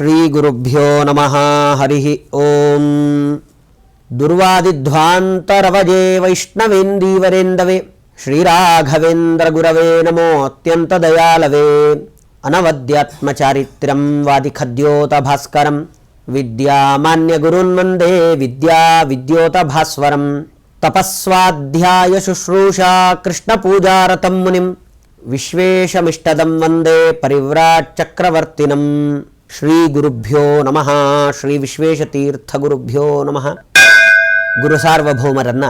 శ్రీగురుభ్యో నమ హరి ఓం దుర్వాదిధ్వాంతరవజే వైష్ణవేందీవరేందవే శ్రీరాఘవేంద్ర గురవే నమో అత్యంత దయాలవే అనవద్యాత్మచారిత్ర్యం వాదిఖద్యోత భాస్కరం విద్యామాన్య గురున్వందే విద్యా విద్యోత భాస్వరం తపస్వాధ్యాయ శుశ్రూషా కృష్ణపూజారతం మునిం విశ్వేషమిష్టదం వందే పరివ్రాట్ ಶ್ರೀ ಗುರುಭ್ಯೋ ನಮಃ ಶ್ರೀ ವಿಶ್ವೇಶತೀರ್ಥ ಗುರುಭ್ಯೋ ನಮಃ. ಗುರು ಸಾರ್ವಭೌಮರನ್ನ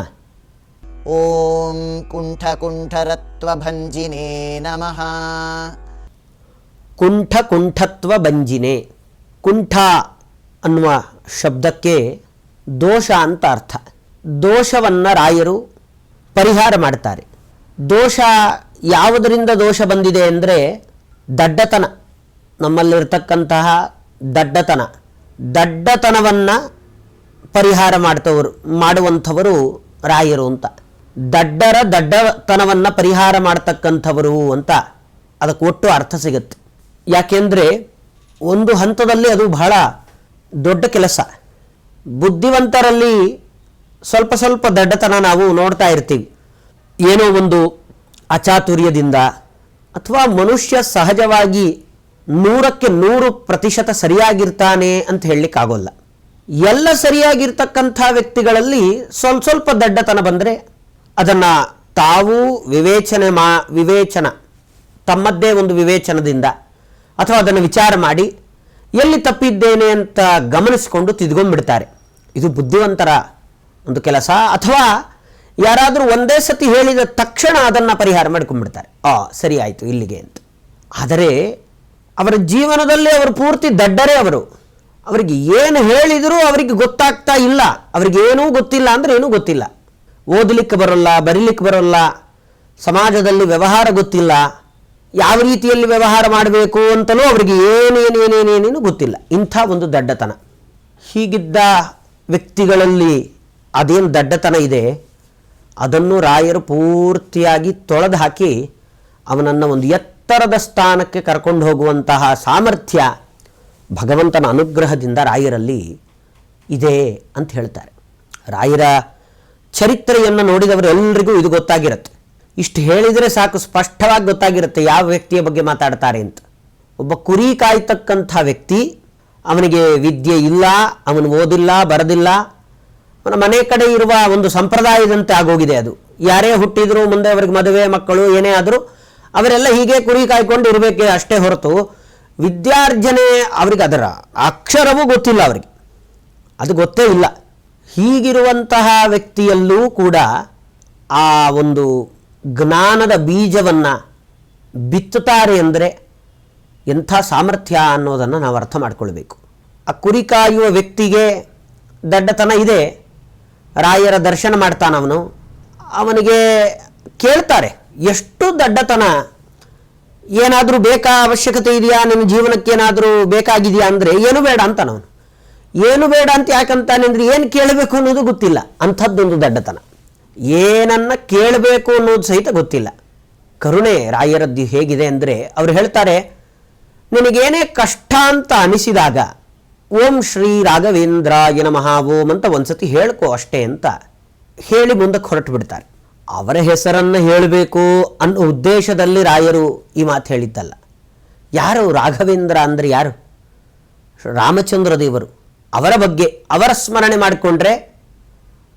ಓಂ ಕುಂಠಕುಂಠರತ್ವಭಂಜಿನೇ ನಮಃ. ಕುಂಠಕುಂಠತ್ವ ಬಂಜಿನೇ ಕುಂಠ ಅನ್ನುವ ಶಬ್ದಕ್ಕೆ ದೋಷ ಅಂತ ಅರ್ಥ. ದೋಷವನ್ನು ರಾಯರು ಪರಿಹಾರ ಮಾಡ್ತಾರೆ. ದೋಷ ಯಾವುದರಿಂದ ದೋಷ ಬಂದಿದೆ ಅಂದರೆ ದಡ್ಡತನ. ನಮ್ಮಲ್ಲಿರ್ತಕ್ಕಂತಹ ದಡ್ಡತನ. ದಡ್ಡತನವನ್ನು ಪರಿಹಾರ ಮಾಡ್ತವರು, ಮಾಡುವಂಥವರು ರಾಯರು ಅಂತ. ದಡ್ಡರ ದಡ್ಡತನವನ್ನು ಪರಿಹಾರ ಮಾಡ್ತಕ್ಕಂಥವರು ಅಂತ ಅದಕ್ಕೆ ಒಟ್ಟು ಅರ್ಥ ಸಿಗುತ್ತೆ. ಯಾಕೆಂದರೆ ಒಂದು ಹಂತದಲ್ಲಿ ಅದು ಬಹಳ ದೊಡ್ಡ ಕೆಲಸ. ಬುದ್ಧಿವಂತರಲ್ಲಿ ಸ್ವಲ್ಪ ಸ್ವಲ್ಪ ದಡ್ಡತನ ನಾವು ನೋಡ್ತಾ ಇರ್ತೀವಿ. ಏನೋ ಒಂದು ಅಚಾತುರ್ಯದಿಂದ ಅಥವಾ ಮನುಷ್ಯ ಸಹಜವಾಗಿ ನೂರಕ್ಕೆ ನೂರು ಪ್ರತಿಶತ ಸರಿಯಾಗಿರ್ತಾನೆ ಅಂತ ಹೇಳಲಿಕ್ಕಾಗೋಲ್ಲ. ಎಲ್ಲ ಸರಿಯಾಗಿರ್ತಕ್ಕಂಥ ವ್ಯಕ್ತಿಗಳಲ್ಲಿ ಸ್ವಲ್ಪ ಸ್ವಲ್ಪ ದಡ್ಡತನ ಬಂದರೆ ಅದನ್ನು ತಾವು ವಿವೇಚನೆ ಮಾ, ವಿವೇಚನ, ತಮ್ಮದ್ದೇ ಒಂದು ವಿವೇಚನದಿಂದ ಅಥವಾ ಅದನ್ನು ವಿಚಾರ ಮಾಡಿ ಎಲ್ಲಿ ತಪ್ಪಿದ್ದೇನೆ ಅಂತ ಗಮನಿಸಿಕೊಂಡು ತಿದ್ಕೊಂಡ್ಬಿಡ್ತಾರೆ. ಇದು ಬುದ್ಧಿವಂತರ ಒಂದು ಕೆಲಸ. ಅಥವಾ ಯಾರಾದರೂ ಒಂದೇ ಸತಿ ಹೇಳಿದ ತಕ್ಷಣ ಅದನ್ನು ಪರಿಹಾರ ಮಾಡ್ಕೊಂಡ್ಬಿಡ್ತಾರೆ. ಆ, ಸರಿ ಆಯಿತು, ಇಲ್ಲಿಗೆ ಅಂತ. ಆದರೆ ಅವರ ಜೀವನದಲ್ಲಿ ಅವರು ಪೂರ್ತಿ ದಡ್ಡರೇ ಅವರು. ಅವರಿಗೆ ಏನು ಹೇಳಿದರೂ ಅವರಿಗೆ ಗೊತ್ತಾಗ್ತಾ ಇಲ್ಲ. ಅವರಿಗೆ ಏನೂ ಗೊತ್ತಿಲ್ಲ ಅಂದರೆ ಏನೂ ಗೊತ್ತಿಲ್ಲ. ಓದಲಿಕ್ಕೆ ಬರೋಲ್ಲ, ಬರೀಲಿಕ್ಕೆ ಬರೋಲ್ಲ, ಸಮಾಜದಲ್ಲಿ ವ್ಯವಹಾರ ಗೊತ್ತಿಲ್ಲ. ಯಾವ ರೀತಿಯಲ್ಲಿ ವ್ಯವಹಾರ ಮಾಡಬೇಕು ಅಂತಲೂ ಅವರಿಗೆ ಏನೇನೇನೇನೇನೇನು ಗೊತ್ತಿಲ್ಲ. ಇಂಥ ಒಂದು ದಡ್ಡತನ. ಹೀಗಿದ್ದ ವ್ಯಕ್ತಿಗಳಲ್ಲಿ ಅದೇನು ದಡ್ಡತನ ಇದೆ? ಅದನ್ನು ರಾಯರು ಪೂರ್ತಿಯಾಗಿ ತೊಳೆದು ಹಾಕಿ ಅವನನ್ನು ಒಂದು ಎತ್ತರದ ಸ್ಥಾನಕ್ಕೆ ಕರ್ಕೊಂಡು ಹೋಗುವಂತಹ ಸಾಮರ್ಥ್ಯ ಭಗವಂತನ ಅನುಗ್ರಹದಿಂದ ರಾಯರಲ್ಲಿ ಇದೆ ಅಂತ ಹೇಳ್ತಾರೆ. ರಾಯರ ಚರಿತ್ರೆಯನ್ನು ನೋಡಿದವರೆಲ್ಲರಿಗೂ ಇದು ಗೊತ್ತಾಗಿರುತ್ತೆ. ಇಷ್ಟು ಹೇಳಿದರೆ ಸಾಕು, ಸ್ಪಷ್ಟವಾಗಿ ಗೊತ್ತಾಗಿರುತ್ತೆ ಯಾವ ವ್ಯಕ್ತಿಯ ಬಗ್ಗೆ ಮಾತಾಡ್ತಾರೆ ಅಂತ. ಒಬ್ಬ ಕುರಿ ಕಾಯ್ತಕ್ಕಂಥ ವ್ಯಕ್ತಿ, ಅವನಿಗೆ ವಿದ್ಯೆ ಇಲ್ಲ, ಅವನು ಓದಿಲ್ಲ, ಬರದಿಲ್ಲ, ಅವನ ಮನೆ ಕಡೆ ಇರುವ ಒಂದು ಸಂಪ್ರದಾಯದಂತೆ ಆಗೋಗಿದೆ ಅದು. ಯಾರೇ ಹುಟ್ಟಿದ್ರು, ಮುಂದೆ ಅವರಿಗೆ ಮದುವೆ, ಮಕ್ಕಳು, ಏನೇ ಆದರೂ ಅವರೆಲ್ಲ ಹೀಗೆ ಕುರಿ ಕಾಯ್ಕೊಂಡು ಇರಬೇಕೆ ಅಷ್ಟೇ ಹೊರತು ವಿದ್ಯಾರ್ಜನೆ ಅವರಿಗೆ ಅದರ ಅಕ್ಷರವೂ ಗೊತ್ತಿಲ್ಲ ಅವರಿಗೆ. ಅದು ಗೊತ್ತೇ ಇಲ್ಲ. ಹೀಗಿರುವಂತಹ ವ್ಯಕ್ತಿಯಲ್ಲೂ ಕೂಡ ಆ ಒಂದು ಜ್ಞಾನದ ಬೀಜವನ್ನು ಬಿತ್ತುತ್ತಾರೆ ಅಂದರೆ ಎಂಥ ಸಾಮರ್ಥ್ಯ ಅನ್ನೋದನ್ನು ನಾವು ಅರ್ಥ ಮಾಡಿಕೊಳ್ಬೇಕು. ಆ ಕುರಿ ಕಾಯುವ ವ್ಯಕ್ತಿಗೆ ದಡ್ಡತನ ಇದೆ. ರಾಯರ ದರ್ಶನ ಮಾಡ್ತಾನವನು. ಅವನಿಗೆ ಕೇಳ್ತಾರೆ. ಎಷ್ಟು ದಡ್ಡತನ. ಏನಾದರೂ ಬೇಕಾ ಅವಶ್ಯಕತೆ ಇದೆಯಾ? ನಿಮ್ಮ ಜೀವನಕ್ಕೆ ಏನಾದರೂ ಬೇಕಾಗಿದೆಯಾ ಅಂದರೆ ಏನು ಬೇಡ ಅಂತಾನವನು ಏನು ಬೇಡ ಅಂತ ಯಾಕಂತಾನೆ ಅಂದರೆ ಏನು ಕೇಳಬೇಕು ಅನ್ನೋದು ಗೊತ್ತಿಲ್ಲ. ಅಂಥದ್ದೊಂದು ದಡ್ಡತನ. ಏನನ್ನು ಕೇಳಬೇಕು ಅನ್ನೋದು ಸಹಿತ ಗೊತ್ತಿಲ್ಲ. ಕರುಣೆ ರಾಯರದ್ದು ಹೇಗಿದೆ ಅಂದರೆ ಅವರು ಹೇಳ್ತಾರೆ, ನಿನಗೇನೇ ಕಷ್ಟ ಅಂತ ಅನಿಸಿದಾಗ ಓಂ ಶ್ರೀ ರಾಘವೇಂದ್ರಾಯ ನಮಃ, ಓಂ ಅಂತ ಒಂದ್ಸತಿ ಹೇಳ್ಕೊ ಅಷ್ಟೇ ಅಂತ ಹೇಳಿ ಮುಂದಕ್ಕೆ ಹೊರಟು ಬಿಡ್ತಾರೆ. ಅವರ ಹೆಸರನ್ನು ಹೇಳಬೇಕು ಅನ್ನೋ ಉದ್ದೇಶದಲ್ಲಿ ರಾಯರು ಈ ಮಾತು ಹೇಳಿದ್ದಲ್ಲ. ಯಾರು ರಾಘವೇಂದ್ರ ಅಂದರೆ ಯಾರು? ರಾಮಚಂದ್ರ ದೇವರು. ಅವರ ಬಗ್ಗೆ, ಅವರ ಸ್ಮರಣೆ ಮಾಡಿಕೊಂಡ್ರೆ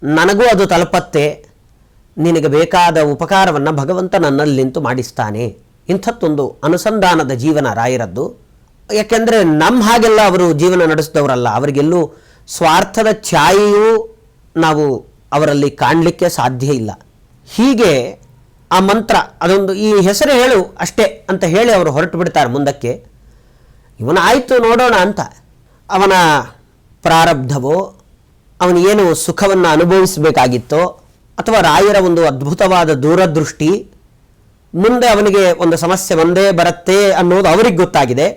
ನನಗೂ ಅದು ತಲುಪತ್ತೆ. ನಿನಗೆ ಬೇಕಾದ ಉಪಕಾರವನ್ನು ಭಗವಂತ ನನ್ನಲ್ಲಿಂತು ಮಾಡಿಸ್ತಾನೆ. ಇಂಥದ್ದೊಂದು ಅನುಸಂಧಾನದ ಜೀವನ ರಾಯರದ್ದು. ಯಾಕೆಂದರೆ ನಮ್ಮ ಹಾಗೆಲ್ಲ ಅವರು ಜೀವನ ನಡೆಸಿದವರಲ್ಲ, ಅವರಿಗೆಲ್ಲೂ ಸ್ವಾರ್ಥದ ಛಾಯೆಯೂ ನಾವು ಅವರಲ್ಲಿ ಕಾಣಲಿಕ್ಕೆ ಸಾಧ್ಯ ಇಲ್ಲ. ಹೀಗೆ ಆ ಮಂತ್ರ, ಅದೊಂದು ಈ ಹೆಸರು ಹೇಳು ಅಷ್ಟೇ ಅಂತ ಹೇಳಿ ಅವರು ಹೊರಟು ಬಿಡ್ತಾರೆ ಮುಂದಕ್ಕೆ. ಇವನ ಆಯಿತು ನೋಡೋಣ ಅಂತ. ಅವನ ಪ್ರಾರಬ್ಧವೋ ಅವನೇನು ಸುಖವನ್ನು ಅನುಭವಿಸಬೇಕಾಗಿತ್ತೋ, ಅಥವಾ ರಾಯರ ಒಂದು ಅದ್ಭುತವಾದ ದೂರದೃಷ್ಟಿ, ಮುಂದೆ ಅವನಿಗೆ ಒಂದು ಸಮಸ್ಯೆ ಒಂದೇ ಬರುತ್ತೆ ಅನ್ನೋದು ಅವರಿಗೆ ಗೊತ್ತಾಗಿದೆ.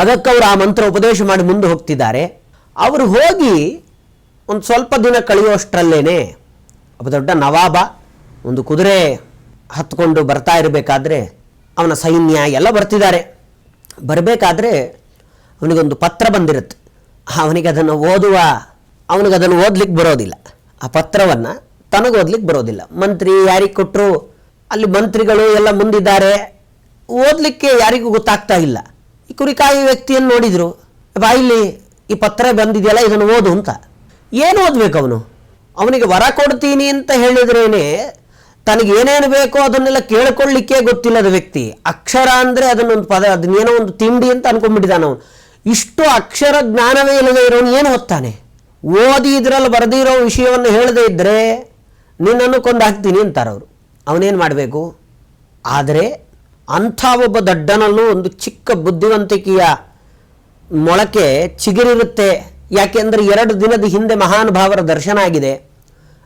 ಅದಕ್ಕೆ ಅವರು ಆ ಮಂತ್ರ ಉಪದೇಶ ಮಾಡಿ ಮುಂದೆ ಹೋಗ್ತಿದ್ದಾರೆ. ಅವರು ಹೋಗಿ ಒಂದು ಸ್ವಲ್ಪ ದಿನ ಕಳೆಯುವಷ್ಟರಲ್ಲೇನೆ ಒಬ್ಬ ದೊಡ್ಡ ನವಾಬ ಒಂದು ಕುದುರೆ ಹತ್ಕೊಂಡು ಬರ್ತಾ ಇರಬೇಕಾದ್ರೆ ಅವನ ಸೈನ್ಯ ಎಲ್ಲ ಬರ್ತಿದ್ದಾರೆ. ಬರಬೇಕಾದ್ರೆ ಅವನಿಗೊಂದು ಪತ್ರ ಬಂದಿರುತ್ತೆ. ಅವನಿಗೆ ಅದನ್ನು ಓದುವ, ಅವನಿಗೆ ಅದನ್ನು ಓದ್ಲಿಕ್ಕೆ ಬರೋದಿಲ್ಲ. ಆ ಪತ್ರವನ್ನು ತನಗೆ ಓದ್ಲಿಕ್ಕೆ ಬರೋದಿಲ್ಲ. ಮಂತ್ರಿ ಯಾರಿಗೆ ಕೊಟ್ಟರು ಅಲ್ಲಿ ಮಂತ್ರಿಗಳು ಎಲ್ಲ ಮುಂದಿದ್ದಾರೆ. ಓದಲಿಕ್ಕೆ ಯಾರಿಗೂ ಗೊತ್ತಾಗ್ತಾ ಇಲ್ಲ. ಈ ಕುರಿಕಾಯಿ ವ್ಯಕ್ತಿಯನ್ನು ನೋಡಿದರು. ಬಾ ಇಲ್ಲಿ, ಈ ಪತ್ರ ಬಂದಿದೆಯಲ್ಲ, ಇದನ್ನು ಓದು ಅಂತ. ಏನು ಓದಬೇಕು ಅವನು? ಅವನಿಗೆ ವರ ಕೊಡ್ತೀನಿ ಅಂತ ಹೇಳಿದ್ರೇನೆ ತನಗೆ ಏನೇನು ಬೇಕೋ ಅದನ್ನೆಲ್ಲ ಕೇಳ್ಕೊಳ್ಳಿಕ್ಕೆ ಗೊತ್ತಿಲ್ಲದ ವ್ಯಕ್ತಿ. ಅಕ್ಷರ ಅಂದರೆ ಅದನ್ನೊಂದು ಪದ, ಅದನ್ನೇನೋ ಒಂದು ತಿಂಡಿ ಅಂತ ಅನ್ಕೊಂಡ್ಬಿಟ್ಟಿದ್ದಾನೆ ಅವನು. ಇಷ್ಟು ಅಕ್ಷರ ಜ್ಞಾನವೇ ಇಲ್ಲದೆ ಇರೋನು ಏನು ಹೊತ್ತಾನೆ? ಓದಿ ಇದರಲ್ಲಿ ಬರೆದಿರೋ ವಿಷಯವನ್ನು ಹೇಳದೇ ಇದ್ದರೆ ನಿನ್ನನ್ನು ಕೊಂದು ಹಾಕ್ತೀನಿ ಅಂತಾರೆ ಅವರು. ಅವನೇನು ಮಾಡಬೇಕು? ಆದರೆ ಅಂಥ ಒಬ್ಬ ದಡ್ಡನಲ್ಲೂ ಒಂದು ಚಿಕ್ಕ ಬುದ್ಧಿವಂತಿಕೆಯ ಮೊಳಕೆ ಚಿಗುರಿರುತ್ತೆ. ಯಾಕೆಂದರೆ ಎರಡು ದಿನದ ಹಿಂದೆ ಮಹಾನುಭಾವರ ದರ್ಶನ ಆಗಿದೆ.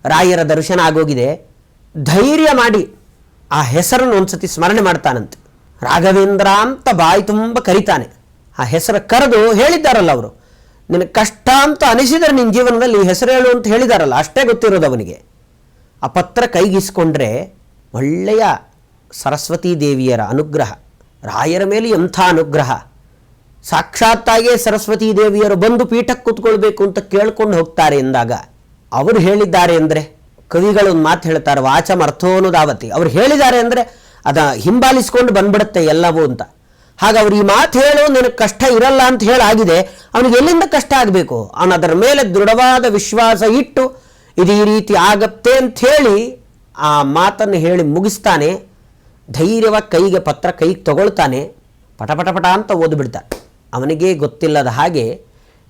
ರಾಯರ ದರ್ಶನ ಆಗೋಗಿದೆ. ಧೈರ್ಯ ಮಾಡಿ ಆ ಹೆಸರನ್ನು ಒಂದ್ಸತಿ ಸ್ಮರಣೆ ಮಾಡ್ತಾನಂತೆ. ರಾಘವೇಂದ್ರ ಅಂತ ಬಾಯಿ ತುಂಬ ಕರಿತಾನೆ. ಆ ಹೆಸರು ಕರೆದು ಹೇಳಿದ್ದಾರಲ್ಲ ಅವರು. ನಿನಗೆ ಕಷ್ಟ ಅಂತ ಅನಿಸಿದರೆ ನಿನ್ನ ಜೀವನದಲ್ಲಿ ಹೆಸರು ಹೇಳು ಅಂತ ಹೇಳಿದಾರಲ್ಲ, ಅಷ್ಟೇ ಗೊತ್ತಿರೋದು ಅವನಿಗೆ. ಆ ಪತ್ರ ಕೈಗಿಸ್ಕೊಂಡ್ರೆ ಒಳ್ಳೆಯ ಸರಸ್ವತೀ ದೇವಿಯರ ಅನುಗ್ರಹ, ರಾಯರ ಮೇಲೆ ಎಂಥ ಅನುಗ್ರಹ. ಸಾಕ್ಷಾತ್ತಾಗಿಯೇ ಸರಸ್ವತೀ ದೇವಿಯರು ಬಂದು ಪೀಠಕ್ಕೆ ಕೂತ್ಕೊಳ್ಬೇಕು ಅಂತ ಕೇಳ್ಕೊಂಡು ಹೋಗ್ತಾರೆ ಎಂದಾಗ, ಅವರು ಹೇಳಿದ್ದಾರೆ ಅಂದರೆ? ಕವಿಗಳು ಒಂದು ಮಾತು ಹೇಳ್ತಾರೆ, ವಾಚಂ ಅರ್ಥೋನುದಾವತಿ ಅವ್ರು ಹೇಳಿದ್ದಾರೆ ಅಂದರೆ ಅದ ಹಿಂಬಾಲಿಸ್ಕೊಂಡು ಬಂದ್ಬಿಡುತ್ತೆ ಎಲ್ಲವೂ ಅಂತ. ಹಾಗೆ ಅವ್ರು ಈ ಮಾತು ಹೇಳು ನಿನಗೆ ಕಷ್ಟ ಇರಲ್ಲ ಅಂತ ಹೇಳಾಗಿದೆ, ಅವನಿಗೆ ಎಲ್ಲಿಂದ ಕಷ್ಟ ಆಗಬೇಕು? ಅವನು ಅದರ ಮೇಲೆ ದೃಢವಾದ ವಿಶ್ವಾಸ ಇಟ್ಟು ಇದು ಈ ರೀತಿ ಆಗತ್ತೆ ಅಂತ ಹೇಳಿ ಆ ಮಾತನ್ನು ಹೇಳಿ ಮುಗಿಸ್ತಾನೆ ಧೈರ್ಯವಾಗಿ ಕೈಗೆ ಪತ್ರ ಕೈಗೆ ತಗೊಳ್ತಾನೆ, ಪಟ ಪಟ ಪಟ ಅಂತ ಓದ್ಬಿಡ್ತಾನೆ. ಅವನಿಗೆ ಗೊತ್ತಿಲ್ಲದ ಹಾಗೆ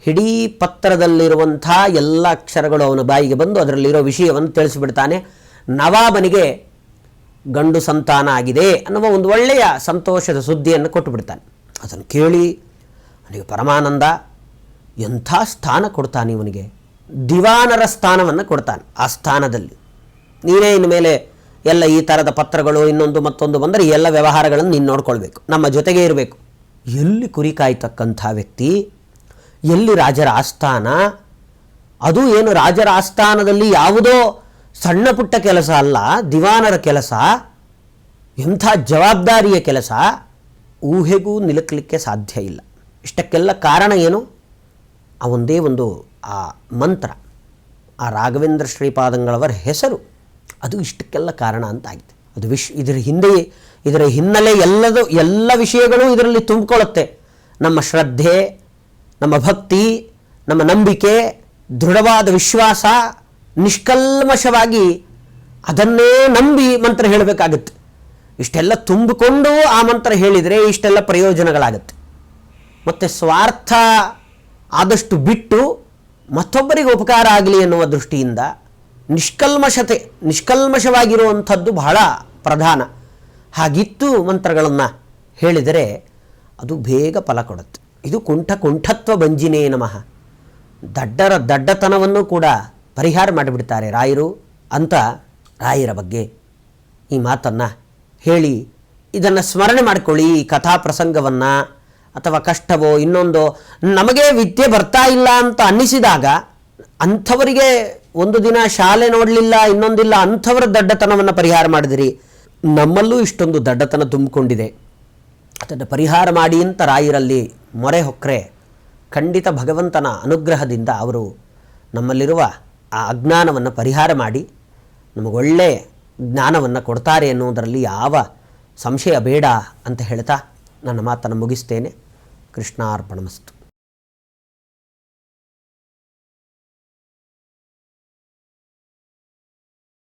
ಇಡೀ ಪತ್ರದಲ್ಲಿರುವಂಥ ಎಲ್ಲ ಅಕ್ಷರಗಳು ಅವನ ಬಾಯಿಗೆ ಬಂದು ಅದರಲ್ಲಿರೋ ವಿಷಯವನ್ನು ತಿಳಿಸಿಬಿಡ್ತಾನೆ. ನವಾಬನಿಗೆ ಗಂಡು ಸಂತಾನ ಆಗಿದೆ ಅನ್ನುವ ಒಂದು ಒಳ್ಳೆಯ ಸಂತೋಷದ ಸುದ್ದಿಯನ್ನು ಕೊಟ್ಟು ಬಿಡ್ತಾನೆ ಅದನ್ನು ಕೇಳಿ ಅವನಿಗೆ ಪರಮಾನಂದ, ಎಂಥ ಸ್ಥಾನ ಕೊಡ್ತಾನೆ ಇವನಿಗೆ? ದಿವಾನರ ಸ್ಥಾನವನ್ನು ಕೊಡ್ತಾನೆ ಆ ಸ್ಥಾನದಲ್ಲಿ. ನೀನೇ ಇನ್ಮೇಲೆ ಎಲ್ಲ ಈ ಥರದ ಪತ್ರಗಳು, ಇನ್ನೊಂದು ಮತ್ತೊಂದು ಬಂದರೆ ಎಲ್ಲ ವ್ಯವಹಾರಗಳನ್ನು ನೀನು ನೋಡ್ಕೊಳ್ಬೇಕು. ನಮ್ಮ ಜೊತೆಗೆ ಇರಬೇಕು. ಎಲ್ಲಿ ಕುರಿ ಕಾಯ್ತಕ್ಕಂಥ ವ್ಯಕ್ತಿ ಎಲ್ಲಿ ರಾಜರ ಆಸ್ಥಾನ? ಅದು ಏನು ರಾಜರ ಆಸ್ಥಾನದಲ್ಲಿ ಯಾವುದೋ ಸಣ್ಣ ಪುಟ್ಟ ಕೆಲಸ ಅಲ್ಲ, ದಿವಾನರ ಕೆಲಸ, ಎಂಥ ಜವಾಬ್ದಾರಿಯ ಕೆಲಸ? ಊಹೆಗೂ ನಿಲುಕಲಿಕ್ಕೆ ಸಾಧ್ಯ ಇಲ್ಲ. ಇಷ್ಟಕ್ಕೆಲ್ಲ ಕಾರಣ ಏನು? ಆ ಒಂದೇ ಒಂದು, ಆ ಮಂತ್ರ, ಆ ರಾಘವೇಂದ್ರ ಶ್ರೀಪಾದಂಗಳವರ ಹೆಸರು. ಅದು ಇಷ್ಟಕ್ಕೆಲ್ಲ ಕಾರಣ ಅಂತ ಆಗಿದೆ ಅದು ವಿಶ್, ಇದರ ಹಿಂದೆಯೇ, ಇದರ ಹಿನ್ನೆಲೆ ಎಲ್ಲದು, ಎಲ್ಲ ವಿಷಯಗಳು ಇದರಲ್ಲಿ ತುಂಬಿಕೊಳ್ಳುತ್ತೆ. ನಮ್ಮ ಶ್ರದ್ಧೆ ನಮ್ಮ ಭಕ್ತಿ, ನಮ್ಮ ನಂಬಿಕೆ, ದೃಢವಾದ ವಿಶ್ವಾಸ ನಿಷ್ಕಲ್ಮಶವಾಗಿ ಅದನ್ನೇ ನಂಬಿ ಮಂತ್ರ ಹೇಳಬೇಕಾಗುತ್ತೆ. ಇಷ್ಟೆಲ್ಲ ತುಂಬಿಕೊಂಡು ಆ ಮಂತ್ರ ಹೇಳಿದರೆ ಇಷ್ಟೆಲ್ಲ ಪ್ರಯೋಜನಗಳಾಗುತ್ತೆ. ಮತ್ತು ಸ್ವಾರ್ಥ ಆದಷ್ಟು ಬಿಟ್ಟು ಮತ್ತೊಬ್ಬರಿಗೆ ಉಪಕಾರ ಆಗಲಿ ಎನ್ನುವ ದೃಷ್ಟಿಯಿಂದ ನಿಷ್ಕಲ್ಮಶತೆ, ನಿಷ್ಕಲ್ಮಶವಾಗಿರುವಂಥದ್ದು ಬಹಳ ಪ್ರಧಾನ. ಹಾಗಿತ್ತು ಮಂತ್ರಗಳನ್ನು ಹೇಳಿದರೆ ಅದು ಬೇಗ ಫಲ ಕೊಡುತ್ತೆ. ಇದು ಕುಂಠ ಕುಂಠತ್ವ ಬಂಜಿನೇ ನಮಃ. ದಡ್ಡರ ದಡ್ಡತನವನ್ನು ಕೂಡ ಪರಿಹಾರ ಮಾಡಿಬಿಡ್ತಾರೆ ರಾಯರು ಅಂತ ರಾಯರ ಬಗ್ಗೆ. ಈ ಮಾತನ್ನು ಹೇಳಿ ಇದನ್ನು ಸ್ಮರಣೆ ಮಾಡಿಕೊಳ್ಳಿ ಈ ಕಥಾ ಪ್ರಸಂಗವನ್ನು ಅಥವಾ ಕಷ್ಟವೋ ಇನ್ನೊಂದೋ ನಮಗೆ ವಿದ್ಯೆ ಬರ್ತಾ ಇಲ್ಲ ಅಂತ ಅನ್ನಿಸಿದಾಗ ಅಂಥವರಿಗೆ ಒಂದು ದಿನ ಶಾಲೆ ನೋಡಲಿಲ್ಲ, ಇನ್ನೊಂದಿಲ್ಲ ಅಂಥವರ ದಡ್ಡತನವನ್ನು ಪರಿಹಾರ ಮಾಡಿದಿರಿ. ನಮ್ಮಲ್ಲೂ ಇಷ್ಟೊಂದು ದಡ್ಡತನ ತುಂಬಿಕೊಂಡಿದೆ. ಅದನ್ನು ಪರಿಹಾರ ಮಾಡಿ ಅಂತ ರಾಯರಲ್ಲಿ ಮೊರೆ ಹೊಕ್ಕರೆ ಖಂಡಿತ ಭಗವಂತನ ಅನುಗ್ರಹದಿಂದ ಅವರು ನಮ್ಮಲ್ಲಿರುವ ಆ ಅಜ್ಞಾನವನ್ನು ಪರಿಹಾರ ಮಾಡಿ ನಮಗೊಳ್ಳೆ ಜ್ಞಾನವನ್ನು ಕೊಡ್ತಾರೆ ಎನ್ನುವುದರಲ್ಲಿ ಯಾವ ಸಂಶಯ ಬೇಡ ಅಂತ ಹೇಳ್ತಾ ನನ್ನ ಮಾತನ್ನು ಮುಗಿಸ್ತೇನೆ. ಕೃಷ್ಣಾರ್ಪಣಮಸ್ತು.